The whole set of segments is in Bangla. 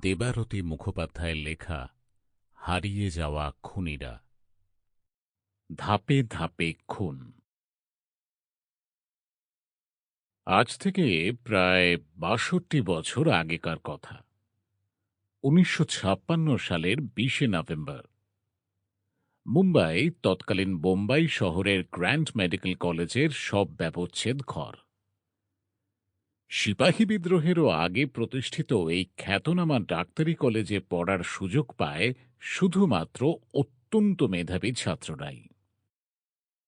দেবারতী মুখোপাধ্যায়ের লেখা হারিয়ে যাওয়া খুনিরা। ধাপে ধাপে খুন। আজ থেকে প্রায় বাষট্টি বছর আগেকার কথা। উনিশশো ছাপ্পান্ন সালের বিশে নভেম্বর। মুম্বাই তৎকালীন বোম্বাই শহরের গ্র্যান্ড মেডিকেল কলেজের সব ব্যবচ্ছেদ ঘর। সিপাহী বিদ্রোহেরও আগে প্রতিষ্ঠিত এই খ্যাতনামা ডাক্তারি কলেজে পড়ার সুযোগ পায় শুধুমাত্র অত্যন্ত মেধাবী ছাত্ররাই।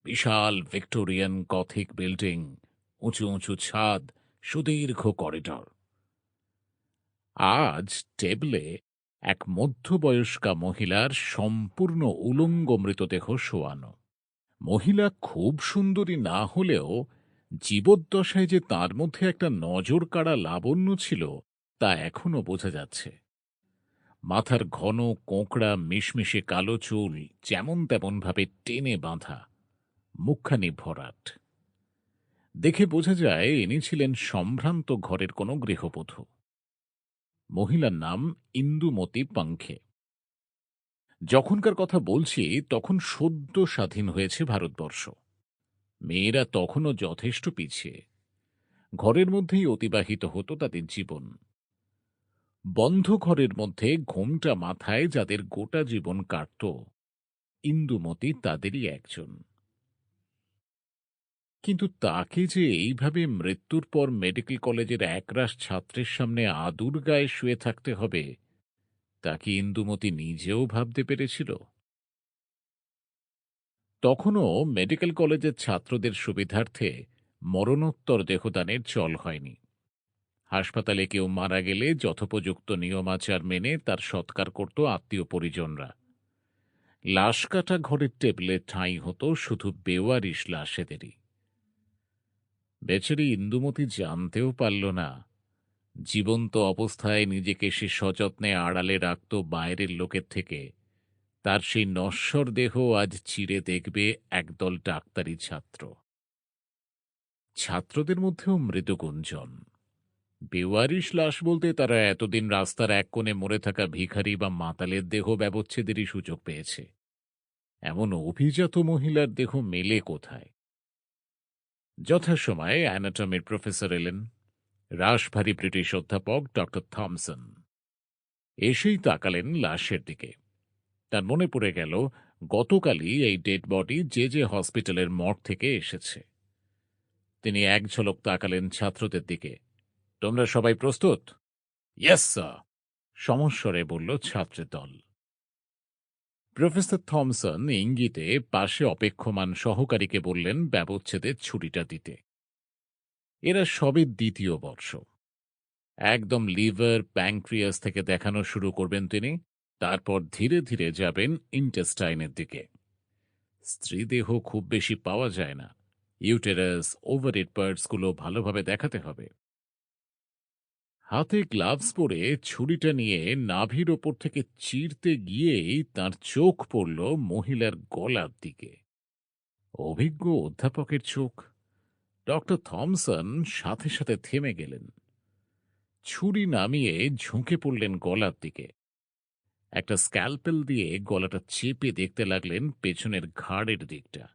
বিশাল ভিক্টোরিয়ান কথিক বিল্ডিং, উঁচু উঁচু ছাদ, সুদীর্ঘ করিডর। আজ টেবলে এক মধ্যবয়স্কা মহিলার সম্পূর্ণ উলঙ্গ মৃতদেহ শোয়ানো। মহিলা খুব সুন্দরী না হলেও জীবদ্দশায় যে তার মধ্যে একটা নজর কাড়া লাবণ্য ছিল, তা এখনও বোঝা যাচ্ছে। মাথার ঘন কোঁকড়া, মিশমিশে কালো চুল, যেমন তেমন ভাবে টেনে বাঁধা, মুখখানি ভরাট। দেখে বোঝা যায়, ইনি ছিলেন সম্ভ্রান্ত ঘরের কোনো গৃহবধূ। মহিলার নাম ইন্দুমতি পাংখে। যখনকার কথা বলছি, তখন সদ্য স্বাধীন হয়েছে ভারতবর্ষ। মেয়েরা তখনও যথেষ্ট পিছিয়ে। ঘরের মধ্যেই অতিবাহিত হতো তাদের জীবন। বন্ধ ঘরের মধ্যে ঘোমটা মাথায় যাদের গোটা জীবন কাটত ইন্দুমতি তাদেরই একজন। কিন্তু তাকে যে এইভাবে মৃত্যুর পর মেডিকেল কলেজের একরাশ ছাত্রের সামনে আদুর গায়ে শুয়ে থাকতে হবে, তা কি ইন্দুমতি নিজেও ভাবতে পেরেছিল? তখনও মেডিকেল কলেজের ছাত্রদের সুবিধার্থে মরণোত্তর দেহদানের চল হয়নি। হাসপাতালে কেউ মারা গেলে যথোপযুক্ত নিয়মাচার মেনে তার সৎকার করত আত্মীয় পরিজনরা। লাশ কাটা ঘরের টেবিলে ঠাঁই হতো শুধু বেওয়ারিশ লাশেদেরই। বেচারি ইন্দুমতি জানতেও পারল না, জীবন্ত অবস্থায় নিজেকে সে সযত্নে আড়ালে রাখত বাইরের লোকের থেকে তার সেই নশ্বর দেহ আজ চিরে দেখবে একদল ডাক্তারি ছাত্র। ছাত্রদের মধ্যেও মৃদুগুঞ্জন বেওয়ারিশ লাশ বলতে তারা এতদিন রাস্তার এক কোণে মরে থাকা ভিখারি বা মাতালের দেহ ব্যবচ্ছেদেরই সুযোগ পেয়েছে। এমন অভিজাত মহিলার দেহ মেলে কোথায়? যথাসময়ে অ্যানাটমির প্রফেসর এলেন রাশভারী ব্রিটিশ অধ্যাপক ডক্টর থমসন। এসেই তাকালেন লাশের দিকে। তার মনে পড়ে গেল, গতকালই এই ডেড বডি যে যে হসপিটালের মঠ থেকে এসেছে। তিনি এক ঝলক তাকালেন ছাত্রদের দিকে। তোমরা সবাই প্রস্তুত? ইয়েস স্যার সমস্বরে বলল ছাত্রের দল। প্রফেসর থমসন ইঙ্গিতে পাশে অপেক্ষমান সহকারীকে বললেন ব্যবচ্ছেদের ছুরিটা দিতে। এরা সবে দ্বিতীয় বর্ষ। একদম লিভার প্যাংক্রিয়াস থেকে দেখানো শুরু করবেন তিনি। তারপর ধীরে ধীরে যাবেন ইন্টেস্টাইনের দিকে। স্ত্রীদেহ খুব বেশি পাওয়া যায় না। ইউটেরাস ওভারিট পার্টসগুলো ভালোভাবে দেখাতে হবে। হাতে গ্লাভস পরে ছুরিটা নিয়ে নাভির ওপর থেকে চিরতে গিয়েই তার চোখ পড়ল মহিলার গলার দিকে। অভিজ্ঞ অধ্যাপকের চোখ। ডক্টর থমসন সাথে সাথে থেমে গেলেন। ছুরি নামিয়ে ঝুঁকে পড়লেন গলার দিকে। একটা স্ক্যালপেল দিয়ে গলাটা চেপে দেখতে লাগলেন পেছনের ঘাড়ের দিকটা।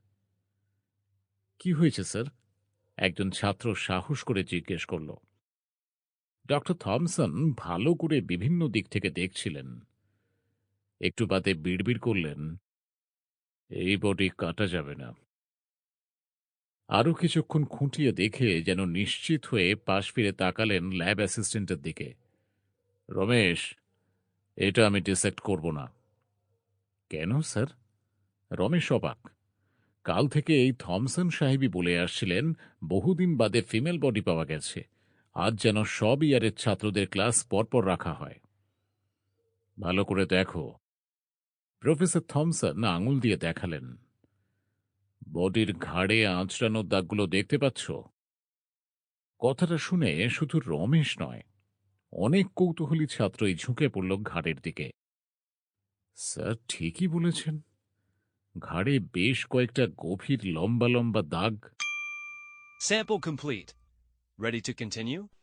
কি হয়েছে, স্যার? একজন ছাত্র সাহস করে জিজ্ঞেস করল। ডক্টর থমসন ভালো করে বিভিন্ন দিক থেকে দেখছিলেন। একটু বাদে বিড়বিড় করলেন, এই বডি কাটা যাবে না। আরও কিছুক্ষণ খুঁটিয়ে দেখে যেন নিশ্চিত হয়ে পাশ ফিরে তাকালেন ল্যাব অ্যাসিস্ট্যান্টের দিকে। রমেশ এটা আমি ডিসেক্ট করব না। কেন, স্যার? রমেশ অবাক। কাল থেকে এই থমসন সাহেবই বলে আসছিলেন, বহুদিন বাদে ফিমেল বডি পাওয়া গেছে। আজ যেন সব ইয়ারের ছাত্রদের ক্লাস পরপর রাখা হয়। ভালো করে দেখো। প্রফেসর থমসন আঙুল দিয়ে দেখালেন। বডির ঘাড়ে আঁচড়ানোর দাগগুলো দেখতে পাচ্ছ? কথাটা শুনে শুধু রমেশ নয় অনেক কৌতূহলী ছাত্রই ঝুঁকে পড়ল ঘাটের দিকে। স্যার, ঠিকই বলেছেন। ঘাড়ে বেশ কয়েকটা গভীর লম্বা লম্বা দাগ। Sample complete Ready to continue?